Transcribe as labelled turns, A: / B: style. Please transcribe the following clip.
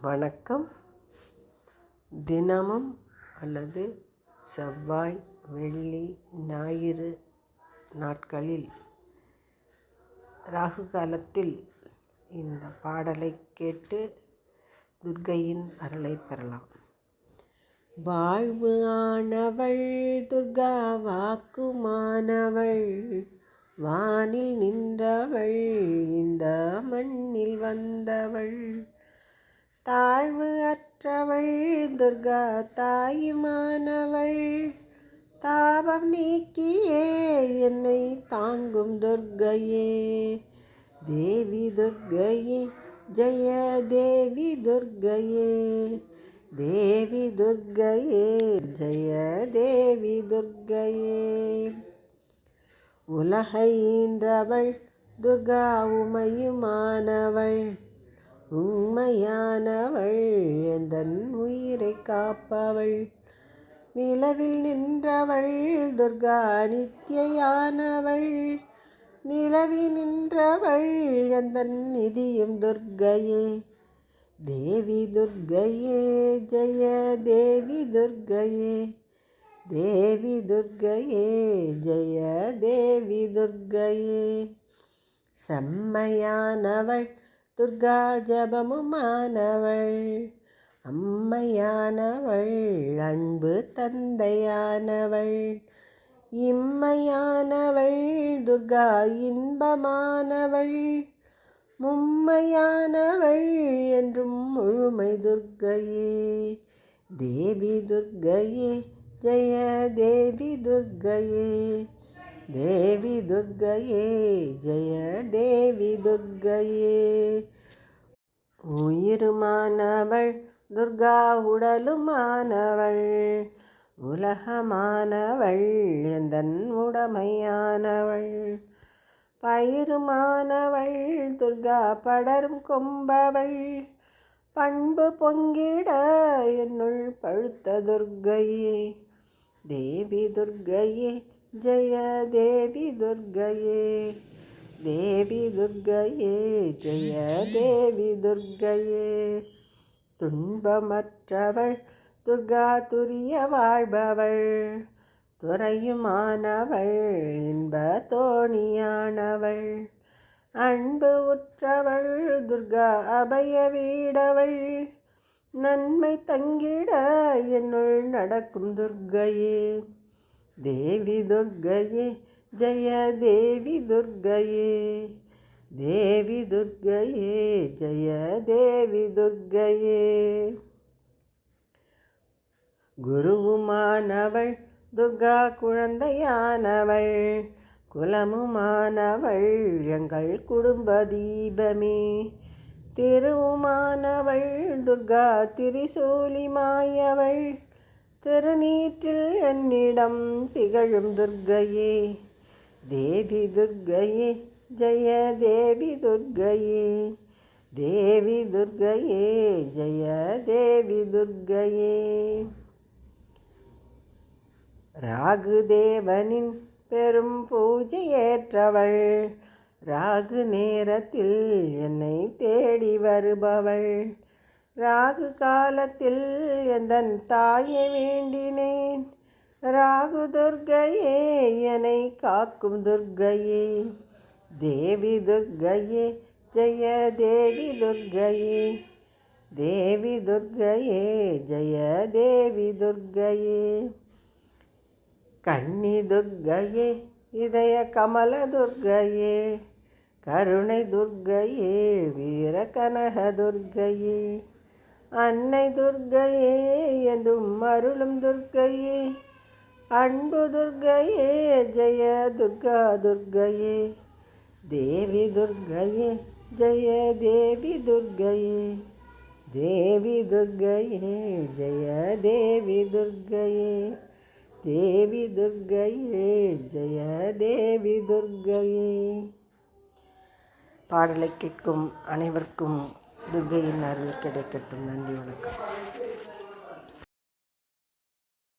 A: வணக்கம். தினமும் அல்லது செவ்வாய் வெள்ளி ஞாயிறு நாட்களில் ராகு காலத்தில் இந்த பாடலை கேட்டு துர்கையின் அருளை பெறலாம். வாழ்வு ஆனவள் துர்கா வாக்குமானவள் வானில் நின்றவள் இந்த மண்ணில் வந்தவள் தாழ்வு அற்றவள் துர்கா தாயுமானவள். தாபம் நீக்கியே என்னை தாங்கும் துர்கையே. தேவி துர்கையே ஜெய தேவி துர்கையே. தேவி துர்கையே ஜெய தேவி துர்கையே. உலகின்றவள் துர்கா உமையுமானவள். உண்மையானவள் எந்தன் உயிரை காப்பவள்? நிலவில் நின்றவள் துர்கா நித்தியானவள் நிலவி நின்றவள் எந்தன் நிதியும் துர்கையே. தேவி துர்கையே ஜெய தேவி துர்கையே. தேவி துர்கையே ஜெய தேவி துர்கையே. செம்மையானவள் துர்கா ஜபமுமானவள் அம்மையானவள் அன்பு தந்தையானவள் இம்மையானவள் துர்கா இன்பமானவள் மும்மையானவள் என்றும் முழுமை துர்கையே. தேவி துர்கையே ஜெய தேவி துர்கையே. தேவி துர்கையே ஜெய தேவி துர்கையே. உயிருமானவள் துர்கா உடலுமானவள் உலகமானவள் எந்தன் உடமையானவள். பயிருமானவள் துர்கா படரும் கொம்பவள் பண்பு பொங்கிட என்னுள் பழுத்த துர்கையே. தேவி துர்கையே ஜெய தேவி துர்க்கையே தேவி துர்க்கையே ஜெய தேவி துர்க்கையே துன்பமற்றவள் துர்கா துரிய வாழ்பவள் துறையுமானவள் இன்ப தோணியானவள். அன்பு உற்றவள் துர்கா அபய வீடவள் நன்மை தங்கிட என்னுள் நடக்கும் துர்க்கையே தேவி துர்க்கையே ஜய தேவி துர்க்கையே தேவி துர்க்கையே ஜய தேவி துர்க்கையே குருவுமானவள் துர்கா குழந்தையானவள் குலமுமானவள் எங்கள் குடும்ப தீபமே. திருவுமானவள் துர்கா திரிசூலிமாயவள் திருநீற்றில் என்னிடம் திகழும் துர்க்கையே. தேவி துர்க்கையே ஜெய தேவி துர்க்கையே. தேவி துர்க்கையே ஜெய தேவி துர்க்கையே. ராகு தேவனின் பெரும் பூஜையேற்றவள் ராகு நேரத்தில் என்னை தேடி வருபவள். ராகு காலத்தில் எந்தன் தாயை வேண்டினேன்? ராகு துர்கையே என்னை காக்கும் துர்கையே. தேவி துர்க்கையே ஜெய தேவி துர்கையே. தேவி துர்க்கையே ஜெய தேவி துர்கையே. கன்னி துர்க்கையே இதய கமல துர்கையே. கருணை துர்கையே வீரகனக துர்கையே. அன்னை துர்க்கையே என்றும் அருளும் துர்க்கையே அன்பு துர்க்கையே ஜெய துர்கா துர்க்கையே தேவி துர்க்கையே ஜெய தேவி துர்க்கையே தேவி துர்க்கையே ஜெய தேவி துர்க்கையே தேவி துர்க்கையே ஜெய தேவி துர்க்கையே பாடலை கேட்கும் அனைவருக்கும் துர்க்கையின் அருள் கிடைக்கட்டும் நன்றி வணக்கம்